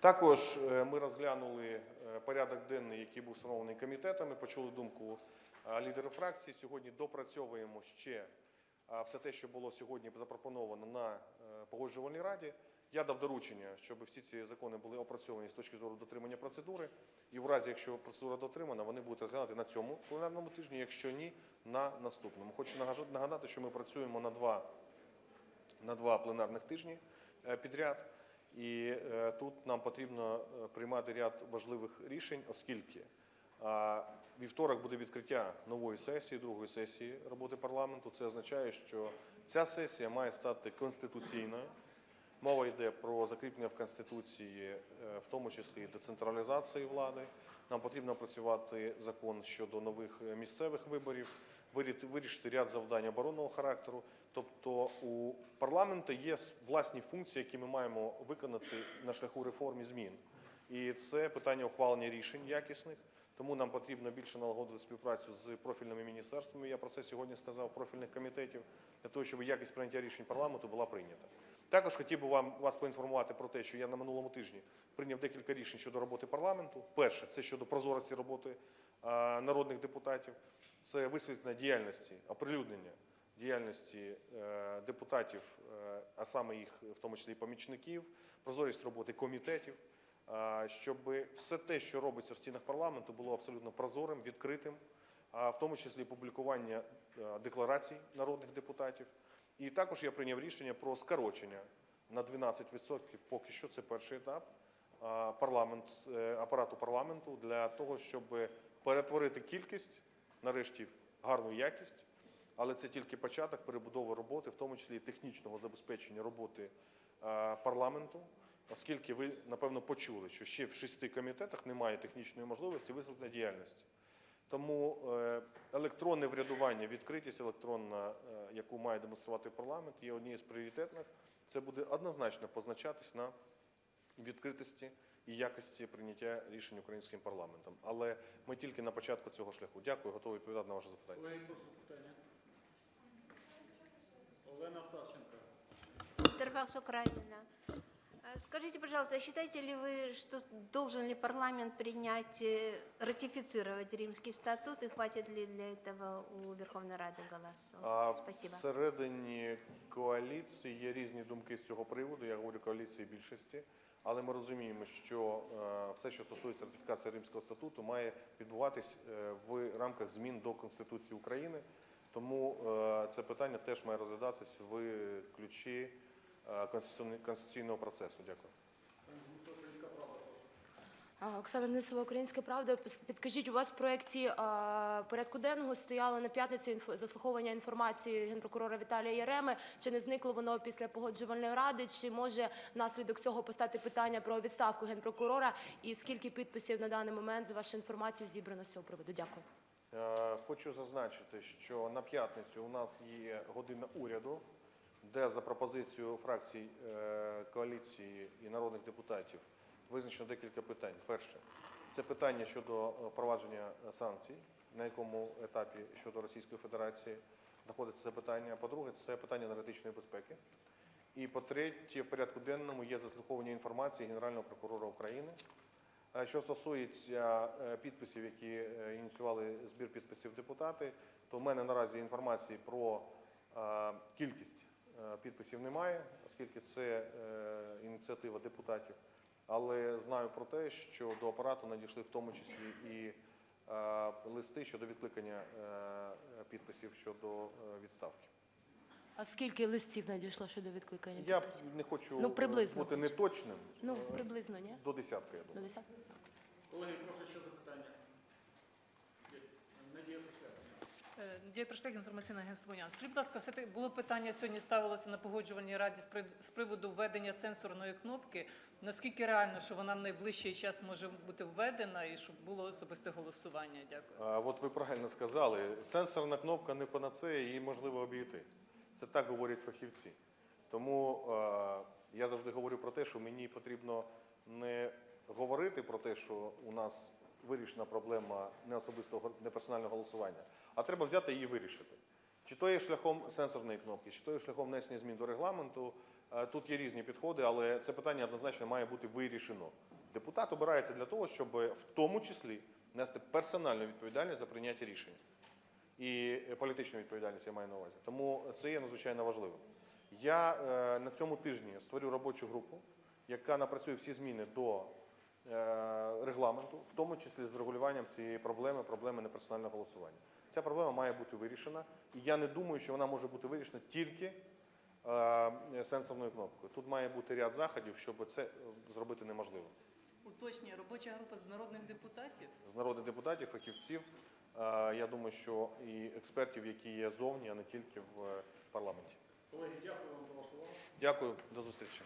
Також е, ми розглянули е, порядок денний, який був встановлений комітетами, почули думку е, лідерів фракції. Сьогодні допрацьовуємо ще все те, що було сьогодні запропоновано на погоджувальній раді. Я дав доручення, щоб всі ці закони були опрацьовані з точки зору дотримання процедури. І в разі, якщо процедура дотримана, вони будуть розглянути на цьому пленарному тижні, якщо ні, на наступному. Хочу нагадати, що ми працюємо на два на два пленарних тижні підряд. І е, тут нам потрібно е, приймати ряд важливих рішень, оскільки вівторок буде відкриття нової сесії, другої сесії роботи парламенту. Це означає, що ця сесія має стати конституційною. Мова йде про закріплення в Конституції, е, в тому числі децентралізації влади. Нам потрібно працювати закон щодо нових місцевих виборів, вирішити ряд завдань оборонного характеру. Тобто у парламенту є власні функції, які ми маємо виконати на шляху реформ і змін. І це питання ухвалення рішень якісних. Тому нам потрібно більше налагодити співпрацю з профільними міністерствами. Я про це сьогодні сказав профільних комітетів для того, щоб якість прийняття рішень парламенту була прийнята. Також хотів би вам вас поінформувати про те, що я на минулому тижні прийняв декілька рішень щодо роботи парламенту. Перше, це щодо прозорості роботи а, народних депутатів, це висвітлення діяльності, оприлюднення діяльності е, депутатів, е, а саме їх, в тому числі помічників, прозорість роботи комітетів, а, щоб все те, що робиться в стінах парламенту, було абсолютно прозорим, відкритим, а в тому числі публікування е, декларацій народних депутатів. І також я прийняв рішення про скорочення на 12%, поки що. Це перший етап парламент, е, апарату парламенту для того, щоб перетворити кількість, нарешті, гарну якість, але це тільки початок перебудови роботи, в тому числі і технічного забезпечення роботи парламенту, оскільки ви, напевно, почули, що ще в шести комітетах немає технічної можливості висвітлення діяльності. Тому е, електронне врядування, відкритість електронна, е, яку має демонструвати парламент, є однією з пріоритетних. Це буде однозначно позначатись на відкритості і якості прийняття рішень українським парламентом. Але ми тільки на початку цього шляху. Дякую, готовий відповідати на ваше запитання. Колеги, прошу питання. Олена Савченко. Интерфакс Украина. Э, Скажите, пожалуйста, считаете ли вы, что должен ли парламент принять, э, ратифицировать Римский статут, и хватит ли для этого у Верховной Рады голосов? А Спасибо. всередині коаліції є різні думки з цього приводу. Я говорю коаліції більшості, але ми розуміємо, що е, все, що стосується ратифікації Римського статуту, має відбуватись е, в рамках змін до Конституції України. Тому е, це питання теж має розглядатись в ключі е, конституційний- конституційного процесу. Дякую. Оксана Нисова, Українська правда. Підкажіть, у вас в проєкті порядку денного стояло на п'ятницю заслуховування інформації генпрокурора Віталія Яреми. Чи не зникло воно після погоджувальної ради? Чи може внаслідок цього постати питання про відставку генпрокурора? І скільки підписів на даний момент за вашу інформацію зібрано з цього приводу? Дякую. Е, Хочу зазначити, що на п'ятницю у нас є година уряду, де за пропозицією фракцій е, коаліції і народних депутатів визначено декілька питань. Перше, це питання щодо е, впровадження е, санкцій, на якому етапі щодо Російської Федерації знаходиться це питання. По-друге, це питання енергетичної безпеки. І по-третє, в порядку денному є заслуховування інформації Генерального прокурора України. Що стосується підписів, які ініціювали збір підписів депутати, то в мене наразі інформації про кількість підписів немає, оскільки це е, ініціатива депутатів. Але знаю про те, що до апарату надійшли в тому числі і е, листи щодо відкликання е, підписів щодо е, відставки. А скільки листів надійшло щодо відкликання Я підписів? не хочу Ну, приблизно бути неточним. Ну, Е, приблизно, ні? До десятка, я До думаю. 10? Колеги, прошу ще запитання. Є. Надія Пошляк. Е, Надія Пришлях, інформаційне агентство «Уніан». Скажіть, будь ласка, все таки було питання сьогодні ставилося на погоджувальній раді з приводу введення сенсорної кнопки. Наскільки реально, що вона в найближчий час може бути введена і щоб було особисте голосування? Дякую. А, От ви правильно сказали, сенсорна кнопка не панацея, її можливо обійти. Це так говорять фахівці. Тому е, я завжди говорю про те, що мені потрібно не говорити про те, що у нас вирішена проблема не особистого не персонального голосування, а треба взяти її вирішити. Чи то є шляхом сенсорної кнопки, чи то є шляхом внесення змін до регламенту. Е, Тут є різні підходи, але це питання однозначно має бути вирішено. Депутат обирається для того, щоб в тому числі нести персональну відповідальність за прийняття рішень. І політичну відповідальність я маю на увазі. Тому це є надзвичайно важливим. Я е, на цьому тижні створю робочу групу, яка напрацює всі зміни до е, регламенту, в тому числі з врегулюванням цієї проблеми, проблеми неперсонального голосування. Ця проблема має бути вирішена, і я не думаю, що вона може бути вирішена тільки е, сенсорною кнопкою. Тут має бути ряд заходів, щоб це е, зробити неможливо. Уточнює, робоча група з народних депутатів. З народних депутатів, фахівців, е, я думаю, що і експертів, які є зовні, а не тільки в е, парламенті. Колеги, дякую вам за вашу увагу. Дякую, до зустрічі.